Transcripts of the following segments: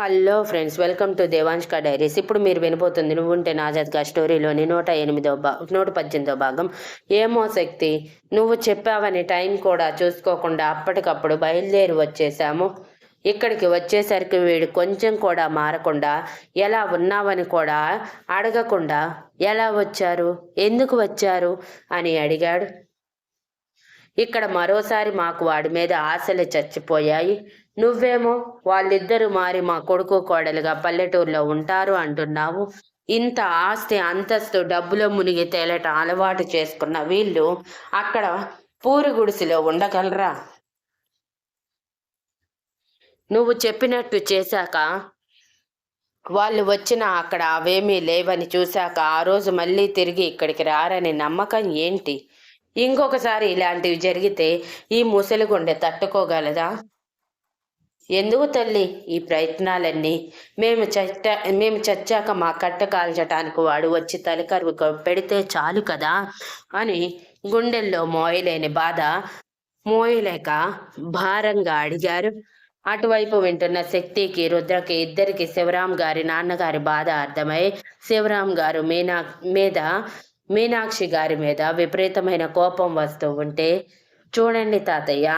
Hello friends welcome to Devanshka diaries. ఇప్పుడు మీరు వినబోతుంది నువ్వుంటే నాజాద్గా స్టోరీలోని నూట ఎనిమిదో భా నూట పద్దెనిమిదో భాగం. ఏమో శక్తి నువ్వు చెప్పావని టైం కూడా చూసుకోకుండా అప్పటికప్పుడు బయలుదేరి వచ్చేసాము ఇక్కడికి వచ్చేసరికి వీడు కొంచెం కూడా మారకుండా ఎలా ఉన్నావని కూడా అడగకుండా ఎలా వచ్చారు ఎందుకు వచ్చారు అని అడిగాడు. ఇక్కడ మరోసారి మాకు వాడి మీద ఆశలు చచ్చిపోయాయి. నువ్వేమో వాళ్ళిద్దరూ మారి మా కొడుకు కోడలుగా పల్లెటూరులో ఉంటారు అంటున్నావు. ఇంత ఆస్తి అంతస్తు డబ్బులో మునిగి తేలట అలవాటు చేసుకున్న వీళ్ళు అక్కడ పూరి గుడిసెలో ఉండగలరా? నువ్వు చెప్పినట్టు చేశాక వాళ్ళు వచ్చిన అక్కడ అవేమీ లేవని చూశాక ఆ రోజు మళ్ళీ తిరిగి ఇక్కడికి రారని నమ్మకం ఏంటి? ఇంకొకసారి ఇలాంటివి జరిగితే ఈ ముసలి గుండె తట్టుకోగలదా? ఎందుకు తల్లి? ఈ ప్రయత్నాలన్నీ మేము చచ్చ మేము చచ్చాక మా కట్ట కాల్చటానికి వాడు వచ్చి తలకరువు పెడితే చాలు కదా? అని గుండెల్లో మోయలేని బాధ మోయలేక భారంగా అడిగారు. అటువైపు వింటున్న శక్తికి రుద్రకి ఇద్దరికి శివరాం గారి నాన్నగారి బాధ అర్థమై శివరాం గారు మీనా మీద మీనాక్షి గారి మీద విపరీతమైన కోపం వస్తూ ఉంటే చూడండి తాతయ్య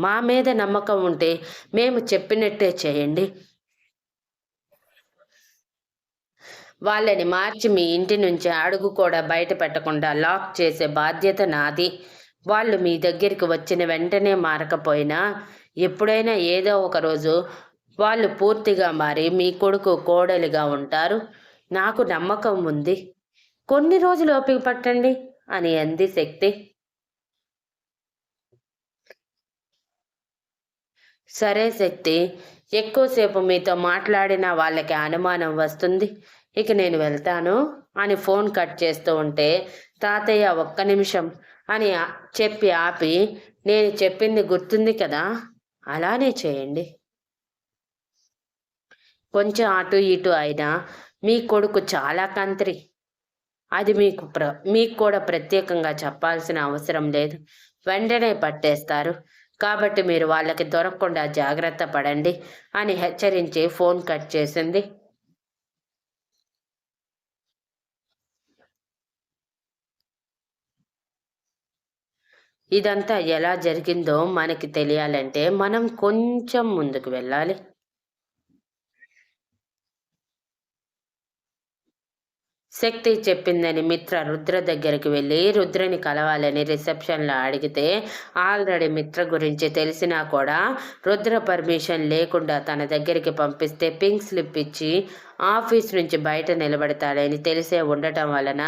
మా మీద నమ్మకం ఉంటే మేము చెప్పినట్టే చేయండి. వాళ్ళని మార్చి మీ ఇంటి నుంచి అడుగు కూడా బయట పెట్టకుండా లాక్ చేసే బాధ్యత నాది. వాళ్ళు మీ దగ్గరికి వచ్చిన వెంటనే మారకపోయినా ఎప్పుడైనా ఏదో ఒక రోజు వాళ్ళు పూర్తిగా మారి మీ కొడుకు కోడలిగా ఉంటారు. నాకు నమ్మకం ఉంది. కొన్ని రోజులు ఓపిక పట్టండి అని అంది శక్తి. సరే శక్తి ఎక్కువసేపు మీతో మాట్లాడిన వాళ్ళకి అనుమానం వస్తుంది. ఇక నేను వెళ్తాను అని ఫోన్ కట్ చేస్తూ ఉంటే తాతయ్య ఒక్క నిమిషం అని చెప్పి ఆపి నేను చెప్పింది గుర్తుంది కదా అలానే చేయండి. కొంచెం అటు ఇటు అయినా మీ కొడుకు చాలా కంత్రి అది మీకు ప్ర మీకు కూడా ప్రత్యేకంగా చెప్పాల్సిన అవసరం లేదు. వెంటనే పట్టేస్తారు. కాబట్టి మీరు వాళ్ళకి దొరకకుండా జాగ్రత్త పడండి అని హెచ్చరించి ఫోన్ కట్ చేసింది. ఇదంతా ఎలా జరిగిందో మనకి తెలియాలంటే మనం కొంచెం ముందుకు వెళ్ళాలి. శక్తి చెప్పిందని మిత్ర రుద్ర దగ్గరికి వెళ్ళి రుద్రని కలవాలని రిసెప్షన్లో అడిగితే ఆల్రెడీ మిత్ర గురించి తెలిసినా కూడా రుద్ర పర్మిషన్ లేకుండా తన దగ్గరికి పంపిస్తే పింక్ స్లిప్ ఇచ్చి ఆఫీస్ నుంచి బయట నిలబడతాడని తెలిసే ఉండటం వలన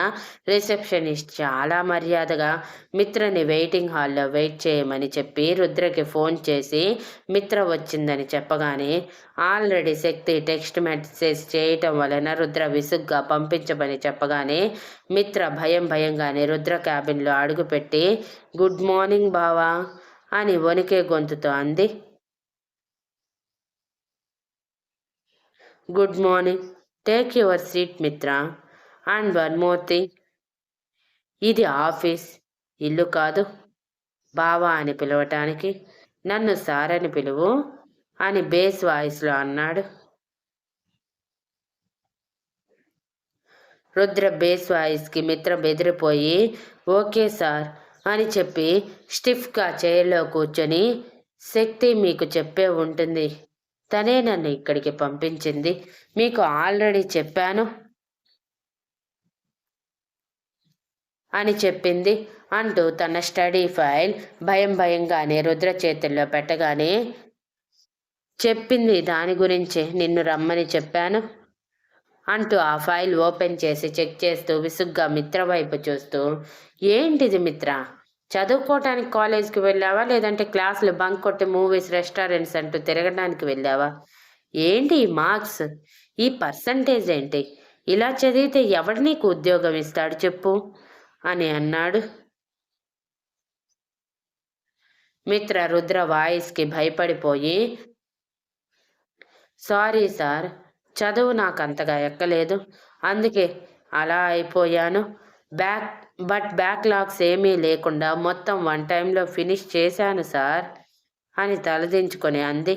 రిసెప్షనిస్ట్ చాలా మర్యాదగా మిత్రని వెయిటింగ్ హాల్లో వెయిట్ చేయమని చెప్పి రుద్రకి ఫోన్ చేసి మిత్ర వచ్చిందని చెప్పగానే ఆల్రెడీ శక్తి టెక్స్ట్ మెసేజ్ చేయటం వలన రుద్ర విసుగ్గా పంపించమని చెప్పగానే మిత్ర భయం భయంగానే రుద్ర క్యాబిన్లో అడుగుపెట్టి గుడ్ మార్నింగ్ బావా అని వణికే గొంతుతో అంది. Good morning take your seat Mitra and one more thing ఇది ఆఫీస్. ఇల్లు కాదు. బావా అని పిలవటానికి నన్ను సార్ అని పిలువు అని బేస్ వాయిస్లో అన్నాడు. రుద్ర బేస్ వాయిస్కి మిత్ర బెదిరిపోయి ఓకే సార్ అని చెప్పి స్టిఫ్గా చైర్లో కూర్చొని శక్తి మీకు చెప్పే ఉంటుంది. తనే నన్ను ఇక్కడికి పంపించింది. మీకు ఆల్రెడీ చెప్పాను అని చెప్పింది అంటూ తన స్టడీ ఫైల్ భయం భయంగానే రుద్ర చేతుల్లో పెట్టగానే చెప్పింది దాని గురించే నిన్ను రమ్మని చెప్పాను అంటూ ఆ ఫైల్ ఓపెన్ చేసి చెక్ చేస్తూ విసుగ్గా మిత్ర వైపు చూస్తూ ఏంటిది మిత్ర? చదువుకోవటానికి కాలేజ్కి వెళ్ళావా? లేదంటే క్లాసులు బంక్ కొట్టి మూవీస్ రెస్టారెంట్స్ అంటూ తిరగడానికి వెళ్ళావా? ఏంటి ఈ మార్క్స్? ఈ పర్సంటేజ్ ఏంటి? ఇలా చదివితే ఎవడు నీకు ఉద్యోగం ఇస్తాడు చెప్పు? అని అన్నాడు. మిత్ర రుద్ర వాయిస్కి భయపడిపోయి సారీ సార్ చదువు నాకు అంతగా ఎక్కలేదు. అందుకే అలా అయిపోయాను. బ్యాక్ బట్ బ్యాక్లాగ్స్ ఏమీ లేకుండా మొత్తం వన్ టైంలో ఫినిష్ చేశాను సార్ అని తలదించుకొని అంది.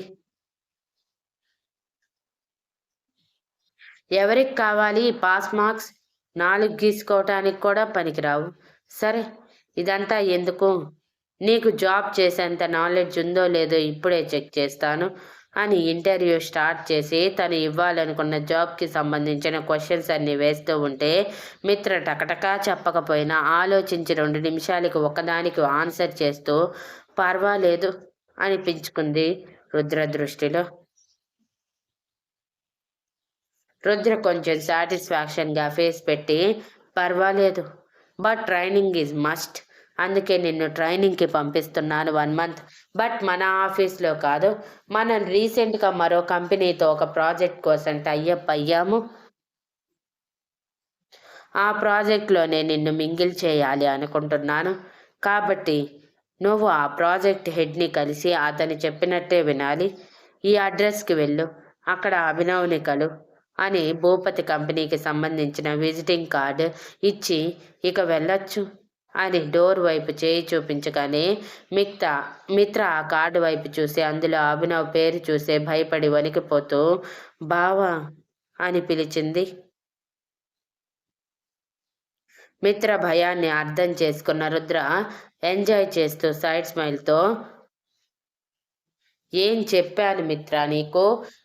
ఎవరికి కావాలి పాస్ మార్క్స్? నాలుగు గీసుకోవటానికి కూడా పనికిరావు. సరే ఇదంతా ఎందుకు? నీకు జాబ్ చేసేంత నాలెడ్జ్ ఉందో లేదో ఇప్పుడే చెక్ చేస్తాను. అని ఇంటర్వ్యూ స్టార్ట్ చేసి తను ఇవ్వాలనుకున్న జాబ్కి సంబంధించిన క్వశ్చన్స్ అన్ని వేస్తూ ఉంటే మిత్ర టకటకా చెప్పకపోయినా ఆలోచించి రెండు నిమిషాలకి ఒకదానికి ఆన్సర్ చేస్తూ పర్వాలేదు అనిపించుకుంది రుద్ర దృష్టిలో. రుద్ర కొంచెం సాటిస్ఫాక్షన్గా ఫేస్ పెట్టి పర్వాలేదు బట్ ట్రైనింగ్ ఈజ్ మస్ట్ అందుకే నిన్ను ట్రైనింగ్కి పంపిస్తున్నాను వన్ మంత్. బట్ మన ఆఫీస్లో కాదు మనం రీసెంట్గా మరో కంపెనీతో ఒక ప్రాజెక్ట్ కోసం టైఅప్ అయ్యాము. ఆ ప్రాజెక్ట్లోనే నిన్ను మింగిల్ చేయాలి అనుకుంటున్నాను. కాబట్టి నువ్వు ఆ ప్రాజెక్ట్ హెడ్ని కలిసి అతను చెప్పినట్టే వినాలి. ఈ అడ్రస్కి వెళ్ళు. అక్కడ అభినవ్ని కలు అని భూపతి కంపెనీకి సంబంధించిన విజిటింగ్ కార్డు ఇచ్చి ఇక వెళ్ళొచ్చు. అని డోర్ వైపు చేయి చూపించగానే మిగతా మిత్ర ఆ కార్డు వైపు చూసి అందులో అభినవ్ పేరు చూసే భయపడి వణికిపోతూ బావా అని పిలిచింది. మిత్ర భయాన్ని అర్థం చేసుకున్న రుద్ర ఎంజాయ్ చేస్తూ సైడ్ స్మైల్తో ఏం చెప్పాను మిత్ర నీకు?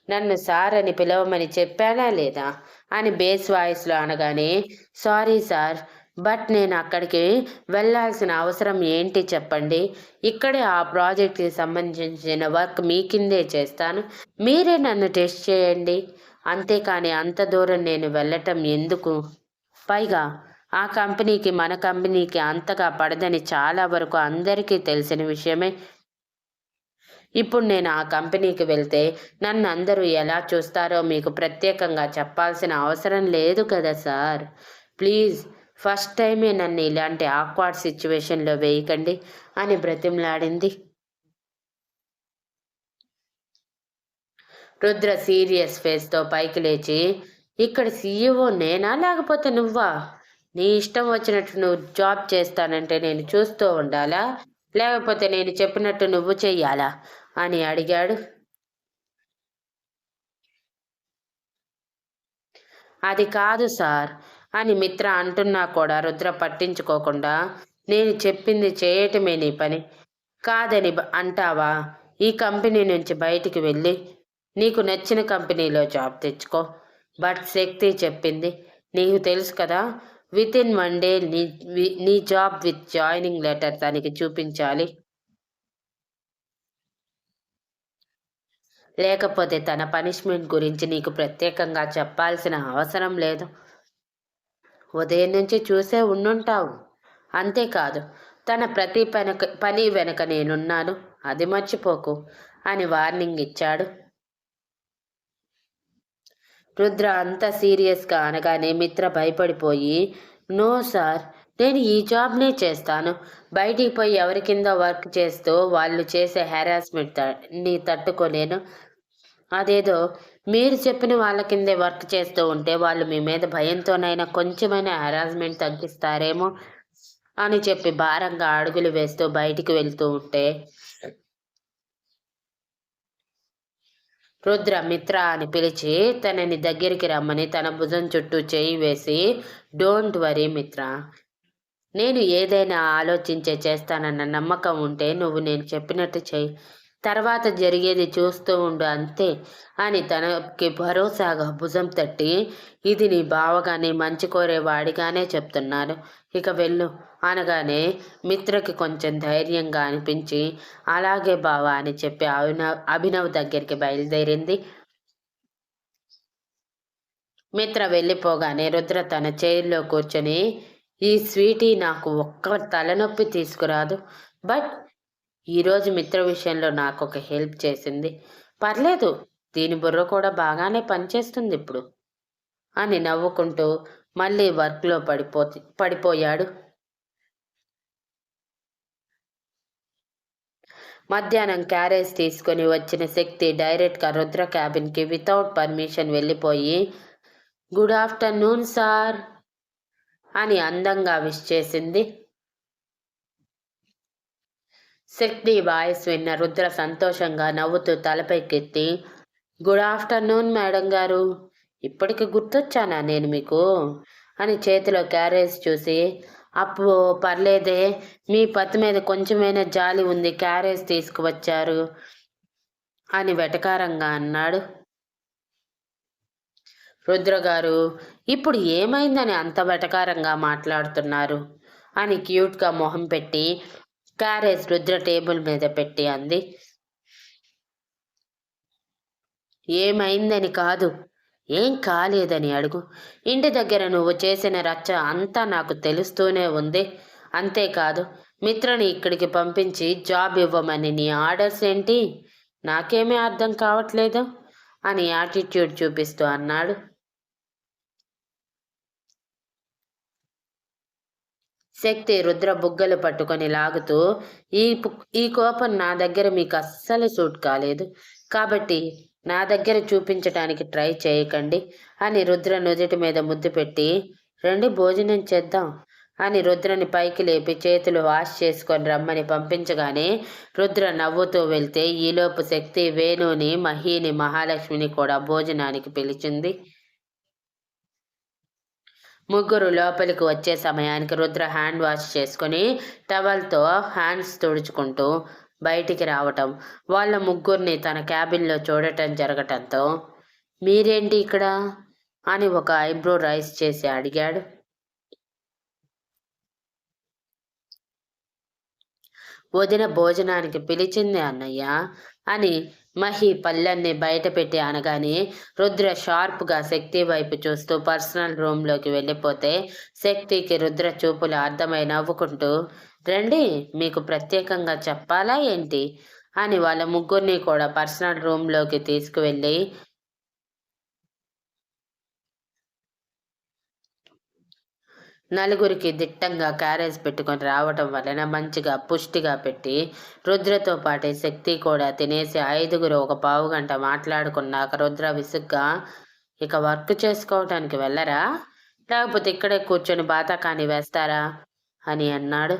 నన్ను సార్ అని పిలవమని చెప్పానా లేదా? అని బేస్ వాయిస్లో అనగానే సారీ సార్ బట్ నేను అక్కడికి వెళ్ళాల్సిన అవసరం ఏంటి చెప్పండి? ఇక్కడే ఆ ప్రాజెక్ట్కి సంబంధించిన వర్క్ మీ కిందే చేస్తాను. మీరే నన్ను టెస్ట్ చేయండి. అంతేకాని అంత దూరం నేను వెళ్ళటం ఎందుకు? పైగా ఆ కంపెనీకి మన కంపెనీకి అంతగా పడదని చాలా వరకు అందరికీ తెలిసిన విషయమే. ఇప్పుడు నేను ఆ కంపెనీకి వెళ్తే నన్ను అందరూ ఎలా చూస్తారో మీకు ప్రత్యేకంగా చెప్పాల్సిన అవసరం లేదు కదా సార్. ప్లీజ్ ఫస్ట్ టైమే నన్ను ఇలాంటి ఆక్వార్డ్ సిచ్యువేషన్లో వేయకండి అని బ్రతిమలాడింది. రుద్ర సీరియస్ ఫేస్తో పైకి లేచి ఇక్కడ సీఈఓ నేనా? లేకపోతే నువ్వా? నీ ఇష్టం వచ్చినట్టు నువ్వు జాబ్ చేస్తానంటే నేను చూస్తూ ఉండాలా? లేకపోతే నేను చెప్పినట్టు నువ్వు చెయ్యాలా? అని అడిగాడు. అది కాదు సార్. అని మిత్ర అంటున్నా కూడా రుద్ర పట్టించుకోకుండా నేను చెప్పింది చేయటమే నీ పని. కాదని అంటావా? ఈ కంపెనీ నుంచి బయటికి వెళ్ళి నీకు నచ్చిన కంపెనీలో జాబ్ తెచ్చుకో. బట్ శక్తి చెప్పింది. నీకు తెలుసు కదా విత్ ఇన్ వన్ డే నీ నీ జాబ్ విత్ జాయినింగ్ లెటర్ తనకి చూపించాలి. లేకపోతే తన పనిష్మెంట్ గురించి నీకు ప్రత్యేకంగా చెప్పాల్సిన అవసరం లేదు. ఉదయం నుంచి చూసే ఉండుంటావు. అంతేకాదు తన ప్రతి పనక పని వెనక నేనున్నాను. అది మర్చిపోకు అని వార్నింగ్ ఇచ్చాడు. రుద్ర అంత సీరియస్గా అనగానే మిత్ర భయపడిపోయి నో సార్ నేను ఈ జాబ్నే చేస్తాను. బయటికి పోయి ఎవరి కింద వర్క్ చేస్తూ వాళ్ళు చేసే హెరాస్మెంట్ని తట్టుకోలేను. అదేదో మీరు చెప్పిన వాళ్ళ కిందే వర్క్ చేస్తూ ఉంటే వాళ్ళు మీ మీద భయంతోనైనా కొంచెమైనా హెరాస్మెంట్ తగ్గిస్తారేమో అని చెప్పి భారంగా అడుగులు వేస్తూ బయటికి వెళ్తూ ఉంటే రుద్ర మిత్ర అని పిలిచి తనని దగ్గరికి రమ్మని తన భుజం చుట్టూ చేయి వేసి డోంట్ వరీ మిత్ర. నేను ఏదైనా ఆలోచించే చేస్తానన్న నమ్మకం ఉంటే నువ్వు నేను చెప్పినట్టు చెయ్యి తర్వాత జరిగేది చూస్తూ ఉండు అంతే అని తనకి భరోసాగా భుజం తట్టి ఇది నీ బావగానే మంచి కోరేవాడిగానే చెప్తున్నారు ఇక వెళ్ళు అనగానే మిత్రకి కొంచెం ధైర్యంగా అనిపించి అలాగే బావ అని చెప్పి అభినవ్ అభినవ్ దగ్గరికి బయలుదేరింది. మిత్ర వెళ్ళిపోగానే రుద్ర తన చైర్లో కూర్చొని ఈ స్వీటీ నాకు ఒక్క తలనొప్పి తీసుకురాదు బట్ ఈరోజు మిత్ర విషయంలో నాకు ఒక హెల్ప్ చేసింది. పర్లేదు దీని బుర్ర కూడా బాగానే పనిచేస్తుంది ఇప్పుడు అని నవ్వుకుంటూ మళ్ళీ వర్క్లో పడిపో పడిపోయాడు. మధ్యాహ్నం క్యారేజ్ తీసుకొని వచ్చిన శక్తి డైరెక్ట్గా రుద్ర క్యాబిన్కి వితౌట్ పర్మిషన్ వెళ్ళిపోయి గుడ్ ఆఫ్టర్నూన్ సార్ అని అందంగా విష్ చేసింది. శక్తి వాయిస్ విన్న రుద్ర సంతోషంగా నవ్వుతూ తలపైకెత్తి గుడ్ ఆఫ్టర్నూన్ మేడం గారు. ఇప్పటికి గుర్తొచ్చానా నేను మీకు? అని చేతిలో క్యారేజ్ చూసి అప్పు పర్లేదే. మీ పత్తి మీద కొంచెమైనా జాలి ఉంది క్యారేజ్ తీసుకువచ్చారు అని వెటకారంగా అన్నాడు. రుద్రగారు ఇప్పుడు ఏమైందని అంత వెటకారంగా మాట్లాడుతున్నారు? అని క్యూట్గా మొహం పెట్టి క్యారేజ్ రుద్ర టేబుల్ మీద పెట్టి అంది. ఏమైందని కాదు ఏం కాలేదని అడుగు. ఇంటి దగ్గర నువ్వు చేసిన రచ్చ అంతా నాకు తెలుస్తూనే ఉంది. అంతేకాదు మిత్రని ఇక్కడికి పంపించి జాబ్ ఇవ్వమని నీ ఆర్డర్స్ ఏంటి? నాకేమీ అర్థం కావట్లేదు అని యాటిట్యూడ్ చూపిస్తూ అన్నాడు. శక్తి రుద్ర బుగ్గలు పట్టుకొని లాగుతూ ఈ ఈ కోపం నా దగ్గర మీకు అస్సలు సూట్ కాలేదు. కాబట్టి నా దగ్గర చూపించటానికి ట్రై చేయకండి అని రుద్ర నుదుటి మీద ముద్దు పెట్టి రండి భోజనం చేద్దాం అని రుద్రని పైకి లేపి చేతులు వాష్ చేసుకొని రమ్మని పంపించగానే రుద్ర నవ్వుతూ వెళ్తే ఈలోపు శక్తి వేణుని మహీని మహాలక్ష్మిని కూడా భోజనానికి పిలిచింది. ముగ్గురు లోపలికి వచ్చే సమయానికి రుద్ర హ్యాండ్ వాష్ చేసుకుని టవల్తో హ్యాండ్స్ తుడుచుకుంటూ బయటికి రావటం వాళ్ళ ముగ్గురిని తన క్యాబిన్లో చూడటం జరగటంతో మీరేంటి ఇక్కడ? అని ఒక ఐబ్రో రైస్ చేసి అడిగాడు. వదిన భోజనానికి పిలిచింది అన్నయ్య అని మహి పల్లెన్ని బయట పెట్టి అనగానే రుద్ర షార్ప్గా శక్తి వైపు చూస్తూ పర్సనల్ రూమ్లోకి వెళ్ళిపోతే శక్తికి రుద్ర చూపులు అర్థమై నవ్వుకుంటూ రండి మీకు ప్రత్యేకంగా చెప్పాలా ఏంటి? అని వాళ్ళ ముగ్గురిని కూడా పర్సనల్ రూమ్లోకి తీసుకువెళ్ళి నలుగురికి దిట్టంగా క్యారేజ్ పెట్టుకొని రావటం వలన మంచిగా పుష్టిగా పెట్టి రుద్రతో పాటే శక్తి కూడా తినేసి ఐదుగురు ఒక పావు గంట మాట్లాడుకున్నాక రుద్ర విసుగ్గా ఇక వర్క్ చేసుకోవటానికి వెళ్ళరా? లేకపోతే ఇక్కడే కూర్చొని బాతాకాని వేస్తారా? అని అన్నాడు.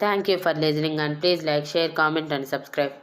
Thank you for listening and please like share comment and subscribe